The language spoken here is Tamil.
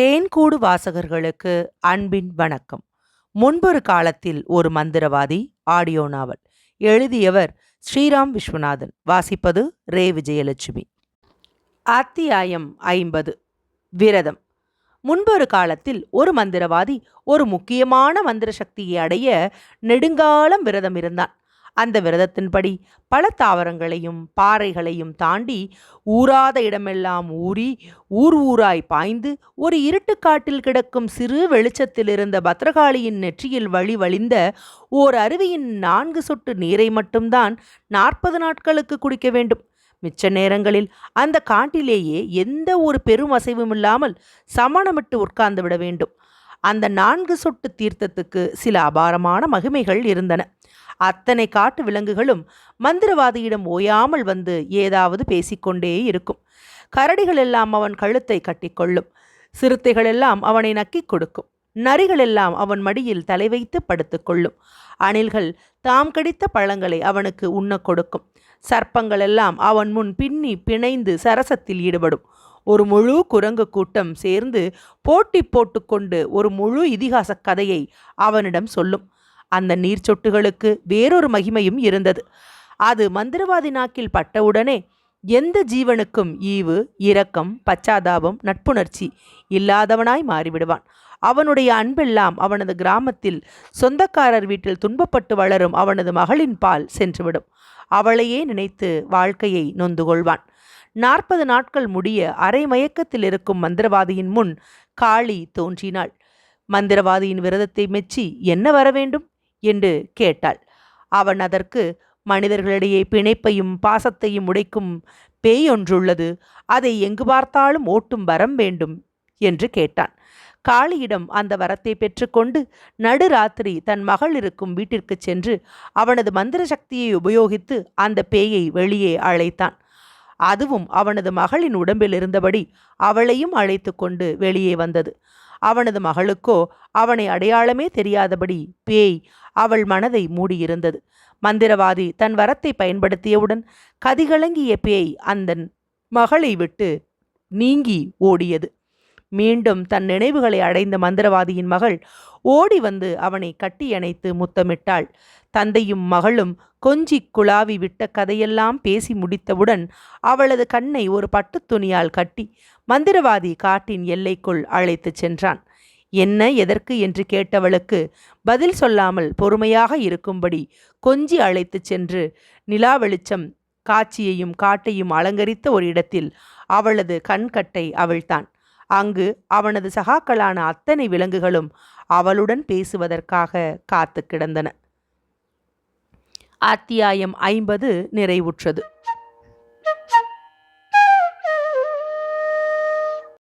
தேன்கூடு வாசகர்களுக்கு அன்பின் வணக்கம். முன்பொரு காலத்தில் ஒரு மந்திரவாதி ஆடியோ நாவல் எழுதியவர் ஸ்ரீராம் விஸ்வநாதன். வாசிப்பது ரே. விஜயலட்சுமி. அத்தியாயம் ஐம்பது. விரதம். முன்பொரு காலத்தில் ஒரு மந்திரவாதி ஒரு முக்கியமான மந்திர சக்தியை அடைய நெடுங்காலம் விரதம் இருந்தான். அந்த விரதத்தின்படி பல தாவரங்களையும் பாறைகளையும் தாண்டி ஊராத இடமெல்லாம் ஊறி ஊர் ஊராய் பாய்ந்து ஒரு இருட்டுக்காட்டில் கிடக்கும் சிறு வெளிச்சத்தில் இருந்த பத்ரகாளியின் நெற்றியில் வழி வழிந்த ஓர் அருவியின் நான்கு சொட்டு நீரை மட்டும்தான் நாற்பது நாட்களுக்கு குடிக்க வேண்டும். மிச்ச நேரங்களில் அந்த காட்டிலேயே எந்த ஒரு பெரும் அசைவும் இல்லாமல் சமணமிட்டு உட்கார்ந்து விட வேண்டும். அந்த நான்கு சொட்டு தீர்த்தத்துக்கு சில அபாரமான மகிமைகள் இருந்தன. அத்தனை காட்டு விலங்குகளும் மந்திரவாதியிடம் ஓயாமல் வந்து ஏதாவது பேசிக்கொண்டே இருக்கும். கரடிகள் எல்லாம் அவன் கழுத்தை கட்டிக்கொள்ளும். சிறுத்தைகள் எல்லாம் அவனை நக்கிக் கொடுக்கும். நரிகள் எல்லாம் அவன் மடியில் தலை வைத்து படுத்துக்கொள்ளும். அணில்கள் தாம் கடித்த பழங்களை அவனுக்கு உண்ணக் கொடுக்கும். சர்ப்பங்கள் எல்லாம் அவன் முன் பின்னி பிணைந்து சரசத்தில் ஈடுபடும். ஒரு முழு குரங்கு கூட்டம் சேர்ந்து போட்டி போட்டுக்கொண்டு ஒரு முழு இதிகாச கதையை அவனிடம் சொல்லும். அந்த நீர் சொட்டுகளுக்கு வேறொரு மகிமையும் இருந்தது. அது மந்திரவாதி நாக்கில் பட்டவுடனே எந்த ஜீவனுக்கும் ஈவு இரக்கம் பச்சாதாபம் நட்புணர்ச்சி இல்லாதவனாய் மாறிவிடுவான். அவனுடைய அன்பெல்லாம் அவனது கிராமத்தில் சொந்தக்காரர் வீட்டில் துன்பப்பட்டு வளரும் அவனது மகளின் பால் சென்றுவிடும். அவளையே நினைத்து வாழ்க்கையை நொந்து கொள்வான் நாற்பது நாட்கள் முடிய அரை மயக்கத்தில் இருக்கும் மந்திரவாதியின் முன் காளி தோன்றினாள். மந்திரவாதியின் விரதத்தை மெச்சி என்ன வர வேண்டும்? என்று கேட்டாள். அவன் அதற்கு மனிதர்களிடையே பிணைப்பையும் பாசத்தையும் உடைக்கும் பேய் ஒன்றுள்ளது. அதை எங்கு பார்த்தாலும் ஓட்டும் வரம் வேண்டும் என்று கேட்டான். காளியிடம் அந்த வரத்தை பெற்றுக்கொண்டு நடுராத்திரி தன் மகள் இருக்கும் வீட்டிற்கு சென்று அவனது மந்திர சக்தியை உபயோகித்து அந்த பேயை வெளியே அழைத்தான். அதுவும் அவனது மகளின் உடம்பில் இருந்தபடி அவளையும் அழைத்து கொண்டு வெளியே வந்தது. அவனது மகளுக்கோ அவனை அடையாளமே தெரியாதபடி பேய் அவள் மனதை மூடியிருந்தது. மந்திரவாதி தன் வரத்தை பயன்படுத்தியவுடன் கதிகலங்கிய பேய் அந்த மகளை விட்டு நீங்கி ஓடியது. மீண்டும் தன் நினைவுகளை அடைந்த மந்திரவாதியின் மகள் ஓடி வந்து அவனை கட்டியணைத்து முத்தமிட்டாள். தந்தையும் மகளும் கொஞ்சி குழாவி விட்ட கதையெல்லாம் பேசி முடித்தவுடன் அவளது கண்ணை ஒரு பட்டுத் துணியால் கட்டி மந்திரவாதி காட்டின் எல்லைக்குள் அழைத்துச் சென்றான். என்ன எதற்கு என்று கேட்டவளுக்கு பதில் சொல்லாமல் பொறுமையாக இருக்கும்படி கொஞ்சி அழைத்துச் சென்று நிலா வெளிச்சம் காட்சியையும் காட்டையும் அலங்கரித்த ஒரு இடத்தில் அவளது கண்கட்டை அவள்தான் அங்கு அவனது சகாக்களான அத்தனை விலங்குகளும் அவளுடன் பேசுவதற்காக காத்து கிடந்தன. அத்தியாயம் ஐம்பது நிறைவுற்றது.